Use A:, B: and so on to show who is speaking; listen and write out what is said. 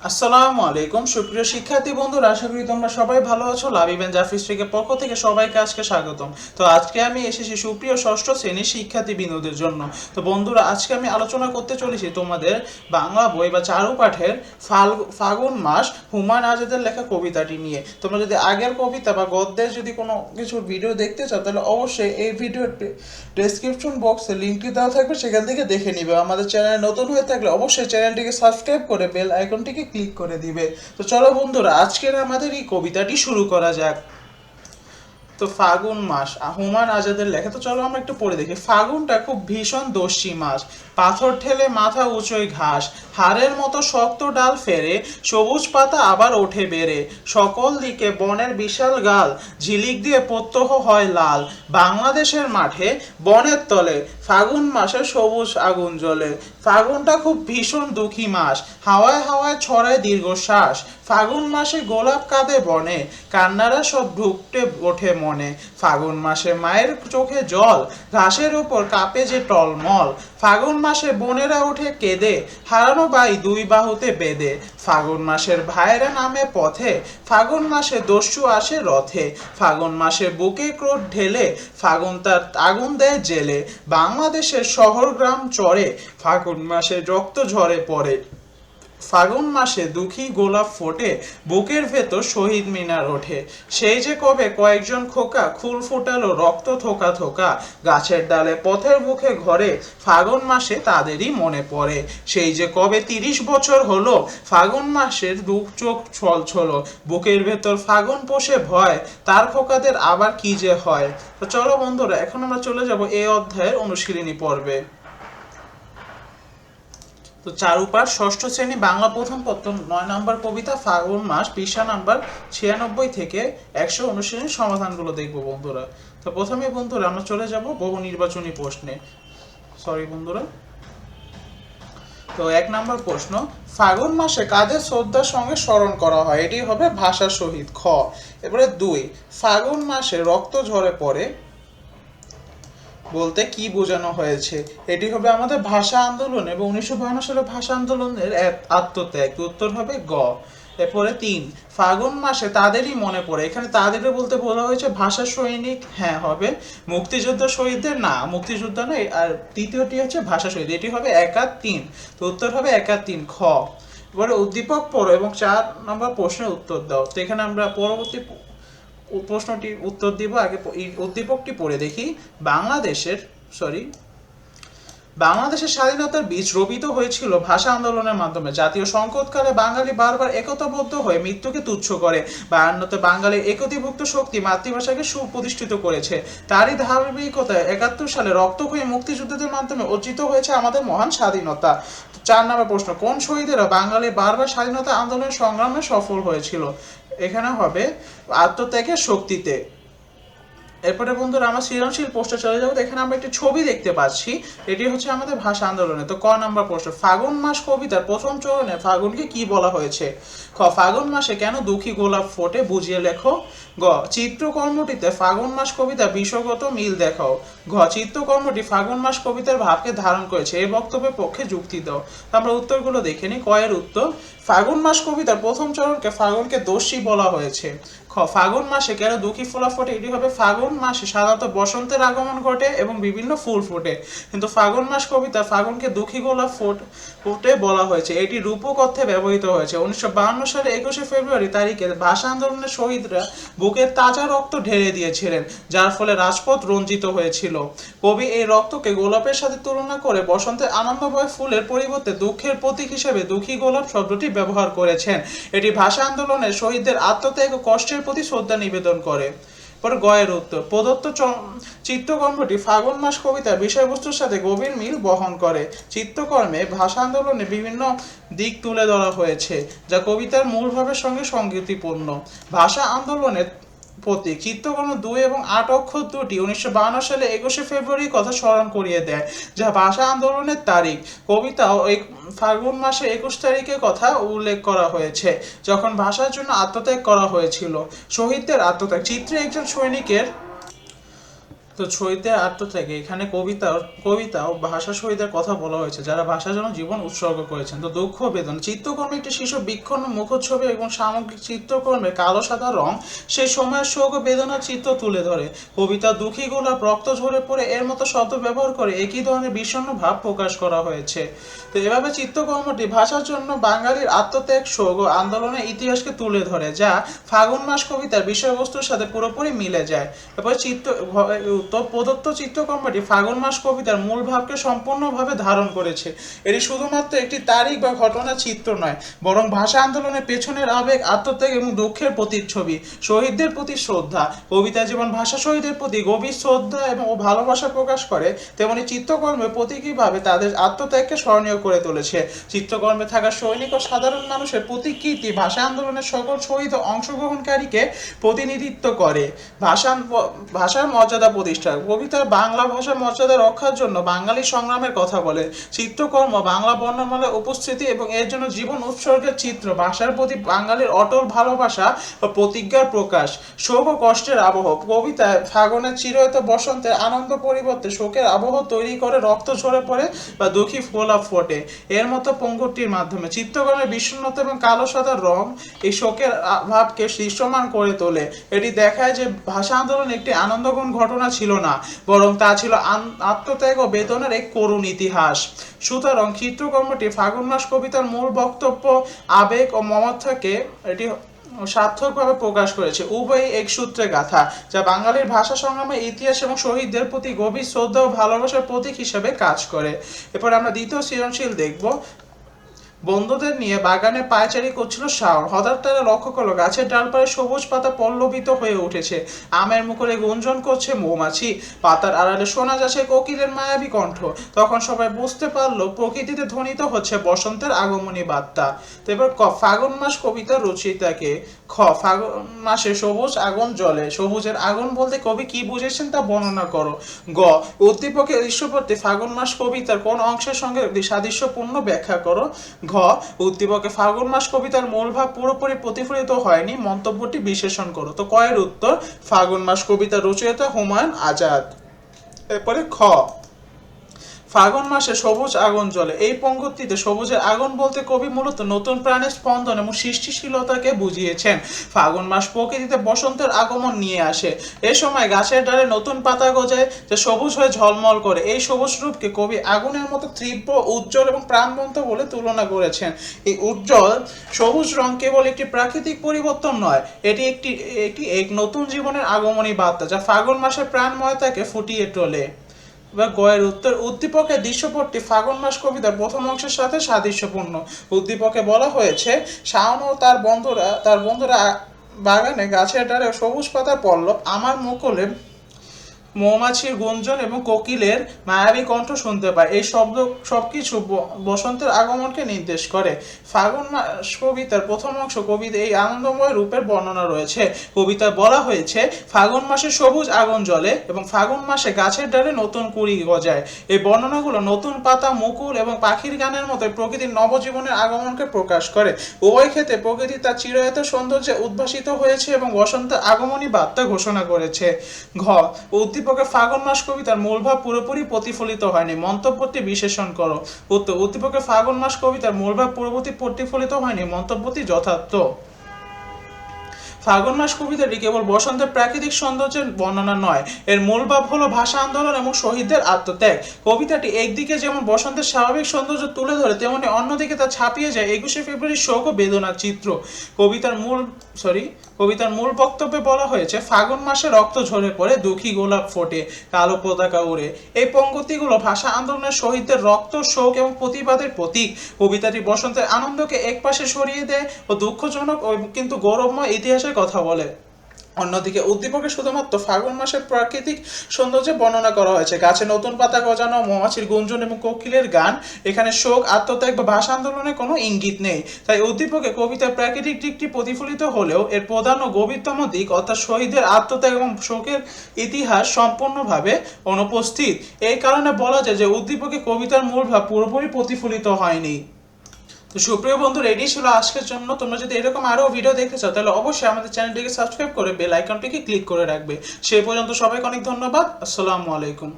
A: আসসালামু আলাইকুম। সুপ্রিয় শিক্ষার্থী বন্ধুরা, আশা করি তোমরা সবাই ভালো আছো। লাভিবেন জাফরি স্ট্রিকের পক্ষ থেকে সবাইকে আজকে স্বাগতম। তো আজকে আমি এসেছি সুপ্রিয় ষষ্ঠ শ্রেণির শিক্ষার্থী বিনোদের জন্য। তো বন্ধুরা, আজকে আমি আলোচনা করতে চলেছি তোমাদের বাংলা বই বা চারু পাঠের ফাগুন মাস হুমায়ুন আজাদের লেখা কবিতাটি নিয়ে। তোমরা যদি আগের কবিতা বা গদ্যের যদি কোনো কিছুর ভিডিও দেখতে চাও, তাহলে অবশ্যই এই ভিডিওর ডেসক্রিপশন বক্সে লিঙ্কটি দেওয়া থাকবে। সেখান থেকে দেখে নিবে। আমাদের চ্যানেল নতুন হয়ে থাকলে অবশ্যই চ্যানেলটিকে সাবস্ক্রাইব করে বেল আইকনটিকে ক্লিক করে দিবে। তো চলো বন্ধুরা আজকের আমাদের এই কবিতাটি শুরু করা যাক। তো ফাগুন মাস। হুমায়ুন আজাদের লেখা, তো চলো আমরা একটু পড়ে দেখি। ফাগুনটা খুব ভীষণ দস্যি মাস। পাথর ঠেলে মাথা উঁচোয় ঘাস। হাড়ের মতো শক্ত ডাল ফেরে, সবুজ পাতা আবার ওঠে বেড়ে। সকল দিকে বনের বিশাল গাল, ঝিলিক দিয়ে প্রত্যহ হয় লাল। বাংলাদেশের মাঠে বনের তলে ফাগুন মাসে সবুজ আগুন জ্বলে। ফাগুনটা খুব ভীষণ দুঃখী মাস। হাওয়ায় হাওয়ায় ছড়ায় দীর্ঘশ্বাস। ফাগুন মাসে গোলাপ কাঁদে বনে। কান্নারা সব ঢুকতে ওঠে মনে। ফাগুন মাসে মায়ের চোখে জল, ঘাসের উপর কাঁপে যে টলমল। ফাগুন মাসে বোনেরা ওঠে কেঁদে, হারানো বাই দুই বাহুতে বেঁধে। ফাগুন মাসের ভাইরা নামে পথে, ফাগুন মাসে দস্যু আসে রথে। ফাগুন মাসে বুকে ক্রোধ ঢেলে, ফাগুন তার আগুন দেয় জেলে। বাংলাদেশের শহর গ্রাম চড়ে ফাগুন মাসে রক্ত ঝরে পড়ে। ফাগুন মাসে দুঃখী গোলাপ ফোটে, বুকের ভেতর শহীদ মিনার ওঠে। সেই যে কবে কয়েকজন খোকা খুল ফোটালো রক্ত থোকা থোকা, গাছের ডালে পথের মুখে ঘরে, ফাগুন মাসে তাদেরই মনে পড়ে। সেই যে কবে তিরিশ বছর হলো, ফাগুন মাসের দুঃখ চোখ ছল ছলো বুকের ভেতর ফাগুন পোষে ভয়, তার খোকাদের আবার কি যে হয়? তো চলো বন্ধুরা, এখন আমরা চলে যাব এই অধ্যায়ের অনুশীলনী পর্বে। তো চারুপাঠ ষষ্ঠ শ্রেণি বাংলা প্রথম পত্র নয় নম্বর কবিতা ফাগুন মাস পৃষ্ঠা নাম্বার ছিয়ানব্বই থেকে একশো অনুশীলনী সমাধানগুলো দেখব বন্ধুরা। তো প্রথমে বন্ধুরা আমরা চলে যাব বহু নির্বাচনী প্রশ্নে। সরি বন্ধুরা। তো এক নম্বর প্রশ্ন, ফাগুন মাসে কাদের শ্রদ্ধার সঙ্গে স্মরণ করা হয়? এটি হবে ভাষা শহীদ খ। এবারে দুই, ফাগুন মাসে রক্ত ঝরে পড়ে বলতে কি বোঝানো হয়েছে? এটি হবে আমাদের ভাষা আন্দোলন এবং উনিশশো বাহান্ন সালে ভাষা আন্দোলনের আত্মত্যাগ। উত্তর হবে গ। এরপরে তিন, ফাগুন মাসে তাদেরই মনে পড়ে। এখানে তাদের বলতে বলা হয়েছে ভাষা সৈনিক। হ্যাঁ হবে। মুক্তিযোদ্ধা শহীদদের না, মুক্তিযোদ্ধা নয়, আর তৃতীয়টি হচ্ছে ভাষা শহীদ। এটি হবে এক আর তিন। তো উত্তর হবে এক আর তিন, খ। এবারে উদ্দীপক পড়ো এবং চার নম্বর প্রশ্নের উত্তর দাও। তো এখানে আমরা পরবর্তী প্রশ্নটি উত্তর দিব, আগে উদ্দীপকটি পড়ে দেখি। বাংলাদেশের সরি বাংলাদেশের স্বাধীনতার বীজ রোপিত হয়েছিল ভাষা আন্দোলনের মাধ্যমে। জাতীয় সংকটকালে বাঙালি বারবার একতাবদ্ধ হয়ে মৃত্যুকে তুচ্ছ করে। বায়ান্নতে বাঙালির একতিভুক্ত শক্তি মাতৃভাষাকে সুপ্রতিষ্ঠিত করেছে। তারই ধারাবাহিকতায় একাত্তর সালে রক্তক্ষয়ী মুক্তিযুদ্ধদের মাধ্যমে অর্জিত হয়েছে আমাদের মহান স্বাধীনতা। চার নম্বর প্রশ্ন, কোন শহীদেরা বাঙালি বারবার স্বাধীনতা আন্দোলনের সংগ্রামে সফল হয়েছিল? এখানে হবে আত্মত্যাগের শক্তিতে। এরপরে বন্ধুরা আমরা সৃজনশীল পোস্টে চলে যাব। এখানে আমরা একটি ছবি দেখতে পাচ্ছি। এটি হচ্ছে আমাদের ভাষা আন্দোলনে। তো ক নাম্বার প্রশ্ন, ফাগুন মাস কবিতার প্রথম চরণে ফাগুনকে কি বলা হয়েছে? খ, ফাগুন মাসে কেন দুঃখী গোলাপ ফোটে বুঝিয়ে লেখো। গ, চিত্রকর্মটিতে ফাগুন মাস কবিতা বিষয়গত মিল দেখাও। ঘ, চিত্রকর্মটি ফাগুন মাস কবিতার ভাবকে ধারণ করেছে। এই বক্তব্যের পক্ষে যুক্তি দাও। আমরা উত্তরগুলো দেখে নিই। কয়ের উত্তর, ফাগুন মাস কবিতার প্রথম চরণকে ফাগুনকে দোষী বলা হয়েছে। ফাগুন মাসে কেন দুঃখী ফোলা ফোটে? এটি হবে ফাগুন মাসে সাধারণত বসন্তের আগমন ঘটে এবং বিভিন্ন ফুল ফোটে। কিন্তু ফাগুন মাস কবিতা ফাগুনকে দুঃখী গোলাপ ফোট, ফোটে বলা হয়েছে। এটি রূপক অর্থে ব্যবহৃত হয়েছে। উনিশশো সালে একুশে ফেব্রুয়ারি তারিখে ভাষা আন্দোলনের শহীদরা বুকের তাজা রক্ত ঢেলে দিয়েছিলেন, যার ফলে রাজপথ রঞ্জিত হয়েছিল। কবি এই রক্তকে গোলাপের সাথে তুলনা করে বসন্তের আনন্দময় ফুলের পরিবর্তে দুঃখের প্রতীক হিসেবে দুঃখী গোলাপ শব্দটি ব্যবহার করেছেন। এটি ভাষা আন্দোলনের শহীদদের আত্মত্যাগ কষ্টের প্রতি শ্রদ্ধা নিবেদন করে। পরে গয়ের উত্তর, প্রদত্ত চিত্রকর্মটি ফাগুন মাস কবিতার বিষয়বস্তুর সাথে গভীর মিল বহন করে। চিত্রকর্মে ভাষা আন্দোলনে বিভিন্ন দিক তুলে ধরা হয়েছে, যা কবিতার মূল ভাবের সঙ্গে সংগীতিপূর্ণ। ভাষা আন্দোলনের প্রতীক। চিত্রকর্ম দুই এবং আট অক্ষর দুটি উনিশশো সালে একুশে ফেব্রুয়ারি কথা স্মরণ করিয়ে দেয়, যা ভাষা আন্দোলনের তারিখ। কবিতাও এক ফাল্গুন মাসে একুশ তারিখের কথা উল্লেখ করা হয়েছে, যখন ভাষার জন্য আত্মত্যাগ করা হয়েছিল। শহীদদের আত্মত্যাগ। চিত্রে একজন সৈনিকের তো শহীদদের আত্মত্যাগে এখানে কবিতা কবিতা ও ভাষা শহীদের কথা বলা হয়েছে, যারা ভাষার জন্য জীবন উৎসর্গ করেছেন। তো দুঃখ বেদন চিত্রকর্মে একটি শিশু বিক্ষণ মুখচ্ছবি এবং সামগ্রিক চিত্রকর্মে কালো সাদা রং সেই সময়ের শোক ও বেদনার চিত্র তুলে ধরে। কবিতা দুঃখী গোলাপ রক্ত ঝরে পড়ে, এর মতো শব্দ ব্যবহার করে একই ধরনের বিষণ্ণ ভাব প্রকাশ করা হয়েছে। তো এভাবে চিত্রকর্মটি ভাষার জন্য বাঙালির আত্মত্যাগ, শোক ও আন্দোলনের ইতিহাসকে তুলে ধরে, যা ফাগুন মাস কবিতার বিষয়বস্তুর সাথে পুরোপুরি মিলে যায়। এরপরে চিত্র তো প্রদত্ত চিত্রকর্মটি ফাগুন মাস কবিতার মূল ভাবকে সম্পূর্ণভাবে ধারণ করেছে। এটি শুধুমাত্র একটি তারিখ বা ঘটনা চিত্র নয়, বরং ভাষা আন্দোলনের পেছনের আবেগ, আত্মত্যাগ এবং দুঃখের প্রতিচ্ছবি, শহীদদের প্রতি শ্রদ্ধা, কবিতা যেমন ভাষা শহীদের প্রতি গভীর শ্রদ্ধা এবং ও ভালোবাসা প্রকাশ করে, তেমনি চিত্রকর্মে প্রতীকীভাবে তাদের আত্মত্যাগকে স্মরণীয় করে তুলেছে। চিত্রকর্মে থাকা সৈনিক ও সাধারণ মানুষের প্রতিকৃতি ভাষা আন্দোলনের সকল শহীদ অংশগ্রহণকারীকে প্রতিনিধিত্ব করে। ভাষা ভাষার মর্যাদা প্রতিষ্ঠা। কবিতার বাংলা ভাষার মর্যাদা রক্ষার জন্য বাঙালি সংগ্রামের কথা বলে। চিত্রকর্ম, বাংলা বর্ণমালার উপস্থিতি এবং এর জন্য জীবন উৎসর্গের চিত্র, ভাষার প্রতি বাঙালির অটল ভালোবাসা ও প্রতিজ্ঞার প্রকাশ, শোক ও কষ্টের আবহ। কবিতায় ফাগুনের চিরয়ত বসন্তের আনন্দ পরিবর্তে শোকের আবহ তৈরি করে রক্ত ঝরে পড়ে বা দুঃখী ফোলা ফোটে। এর মতো পঙ্গটির মাধ্যমে চিত্রকর্মের বিষণ্ণতা এবং কালো সাদা রং এই শোকের ভাবকে দৃশ্যমান করে তোলে। এটি দেখায় যে ভাষা আন্দোলন একটি আনন্দঘন ঘটনা ছিল। না, বরং তা ছিল আত্মত্যাগ ও বেদনার এক করুণ ইতিহাস। সুতরাং চিত্রকর্মটি ফাগুন মাস কবিতার মূল বক্তব্য, আবেগ ও মমতাকে এটি সার্থকভাবে প্রকাশ করেছে। উভয়ই এক সূত্রে গাথা, যা বাঙালির ভাষা সংগ্রামের ইতিহাস এবং শহীদদের প্রতি গভীর শ্রদ্ধা ও ভালোবাসার প্রতীক হিসেবে কাজ করে। এরপর আমরা দ্বিতীয় সৃজনশীল দেখব। বন্ধুদের নিয়ে বাগানে পায়চারি করছিল শাওর হঠাৎ তারা লক্ষ্য করল গাছের ডালপায়ে সবুজ পাতা পল্লবিত হয়ে উঠেছে। আমের মুখরে গুঞ্জন করছে মৌমাছি। পাতার আড়ালে শোনা যাচ্ছে কোকিলের মায়াবী কণ্ঠ। তখন সবাই বুঝতে পারল প্রকৃতিতে ধ্বনিত হচ্ছে বসন্তের আগমনী বার্তা। তো এবার ক, ফাগুন মাস কবিতা রচয়িতাকে খ, ফাগুন মাসে সবুজ আগুন জ্বলে। সবুজের আগুন বলতে কবি কি বুঝেছেন তা বর্ণনা করো। গ, উদ্দীপকের দৃশ্যপটে ফাগুন মাস কবিতার কোন অংশের সঙ্গে সাদৃশ্যপূর্ণ ব্যাখ্যা করো। ঘ উদ্দীপকে ফাগুন মাস কবিতার মূল ভাব পুরোপুরি প্রতিফলিত হয়নি, মন্তব্যটি বিশ্লেষণ করো। তো কয়ের উত্তর ফাগুন মাস কবিতা রচয়িতা হুমায়ুন আজাদ। এরপরে খ। ফাগুন মাসে সবুজ আগুন জ্বলে। এই পঙ্ক্তিতে সবুজের আগুন বলতে কবি মূলত নতুন প্রাণের স্পন্দন এবং সৃষ্টিশীলতাকে বুঝিয়েছেন। ফাগুন মাস প্রকৃতিতে বসন্তের আগমন নিয়ে আসে। এ সময় গাছের ডালে নতুন পাতা গজায় যে সবুজ হয়ে ঝলমল করে। এই সবুজ রূপকে কবি আগুনের মতো তীব্র, উজ্জ্বল এবং প্রাণবন্ত বলে তুলনা করেছেন। এই উজ্জ্বল সবুজ রং কেবল একটি প্রাকৃতিক পরিবর্তন নয়, এটি একটি একটি এক নতুন জীবনের আগমনী বার্তা যা ফাগুন মাসের প্রাণময়তাকে ফুটিয়ে তোলে। এবার গয়ের উত্তর উদ্দীপকের দৃশ্যপটটি ফাগুন মাস কবিতার প্রথম অংশের সাথে সাদৃশ্যপূর্ণ। উদ্দীপকে বলা হয়েছে, শাওন ও তার বন্ধুরা তার বন্ধুরা বাগানে গাছের ডালে সবুজ পাতা পল্লব, আমার মুকুলে মৌমাছির গুঞ্জন এবং কোকিলের মায়াবী কণ্ঠ শুনতে পায়। এই শব্দ, সবকিছু বসন্তের আগমনকে নির্দেশ করে। ফাগুন মাস কবিতার প্রথম অংশ কবিতা এই আনন্দময় রূপের বর্ণনা রয়েছে। কবিতায় বলা হয়েছে, ফাগুন মাসে সবুজ আগুন জ্বলে এবং ফাগুন মাসে গাছের ডালে নতুন কুড়ি গজায়। এই বর্ণনাগুলো নতুন পাতা, মুকুল এবং পাখির গানের মতো প্রকৃতির নবজীবনের আগমনকে প্রকাশ করে। উভয় ক্ষেত্রে প্রকৃতি তার চিরায়ত সৌন্দর্যে উদ্ভাসিত হয়েছে এবং বসন্তের আগমনী বার্তা ঘোষণা করেছে। ঘ উদ্দীপকে ফাগুন মাস কবিতার মূল ভাব পুরোপুরি প্রতিফলিত হয়নি। মন্তব্যটি বিশেষণ করো। উত্তর, উদ্দীপকে ফাগুন মাস কবিতার মূল ভাব পুরোপুরি প্রতিফলিত হয়নি। মন্তব্যটি যথার্থ। ফাগুন মাস কবিতাটি কেবল বসন্তের প্রাকৃতিক সৌন্দর্যের বর্ণনা নয়। এর মূল ভাব হলো ভাষা আন্দোলন এবং শহীদদের আত্মত্যাগ। কবিতাটি একদিকে যেমন বসন্তের স্বাভাবিক সৌন্দর্য তুলে ধরে, তেমনি অন্যদিকে তা ছাপিয়ে যায় একুশে ফেব্রুয়ারি শোক ও বেদনার চিত্র। কবিতার মূল সরি কবিতার মূল বক্তব্যে বলা হয়েছে, ফাগুন মাসে রক্ত ঝরে পড়ে, দুঃখী গোলাপ ফোটে, কালো পতাকা উড়ে। এই পঙ্গতিগুলো ভাষা আন্দোলনের শহীদদের রক্ত, শোক এবং প্রতিবাদের প্রতীক। কবিতাটি বসন্তের আনন্দকে একপাশে সরিয়ে দেয় ও দুঃখজনক কিন্তু গৌরবময় ইতিহাসের কথা বলে। অন্যদিকে উদ্দীপকে শুধুমাত্র ফাগুন মাসের প্রাকৃতিক সৌন্দর্যে বর্ণনা করা হয়েছে। গাছে নতুন পাতা গজানো, মৌমাছির গুঞ্জন এবং কোকিলের গান। এখানে শোক, আত্মত্যাগ বা ভাষা আন্দোলনের কোনো ইঙ্গিত নেই। তাই উদ্দীপকে কবিতার প্রাকৃতিক দিকটি প্রতিফলিত হলেও এর প্রধান ও গভীরতম দিক অর্থাৎ শহীদের আত্মত্যাগ এবং শোকের ইতিহাস সম্পূর্ণভাবে অনুপস্থিত। এই কারণে বলা যায় যে উদ্দীপকে কবিতার মূল ভাব পুরোপুরি প্রতিফলিত হয়নি। তো সুপ্রিয় বন্ধু রেডি ছিল আজকের জন্য? তোমরা যদি এরকম আরও ভিডিও দেখতে চাও, তাহলে অবশ্যই আমাদের চ্যানেলটিকে সাবস্ক্রাইব করে বেল আইকনটিকে ক্লিক করে রাখবে। সেই পর্যন্ত সবাইকে অনেক ধন্যবাদ। আসসালামু আলাইকুম।